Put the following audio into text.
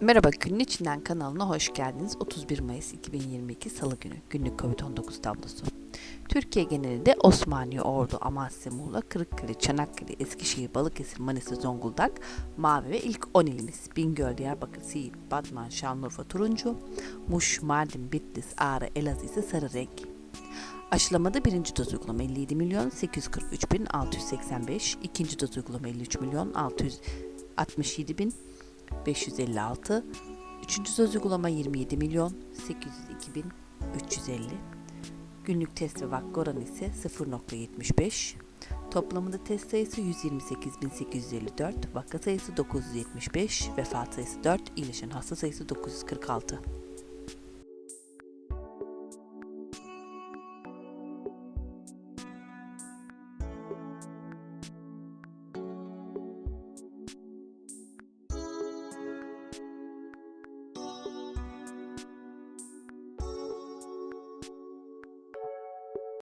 Merhaba Günün İçinden kanalına hoş geldiniz. 31 Mayıs 2022 Salı günü günlük Covid-19 tablosu. Türkiye genelinde Osmaniye, Ordu, Amasya, Muğla, Kırıkkale, Çanakkale, Eskişehir, Balıkesir, Manisa, Zonguldak, Mavi ve ilk 10 ilimiz Bingöl, Diyarbakır, Siirt, Batman, Şanlıurfa, Turuncu, Muş, Mardin, Bitlis, Ağrı, Elazığ ise sarı renk. Aşılamada birinci doz uygulama 57 milyon 843 bin 685, ikinci doz uygulama 53 milyon 667 bin 556. Üçüncü söz uygulama 27 milyon 802 bin 350. Günlük test ve vakka oranı ise 0.75. Toplamında test sayısı 128.854, vaka sayısı 975, vefat sayısı 4, iyileşen hasta sayısı 946.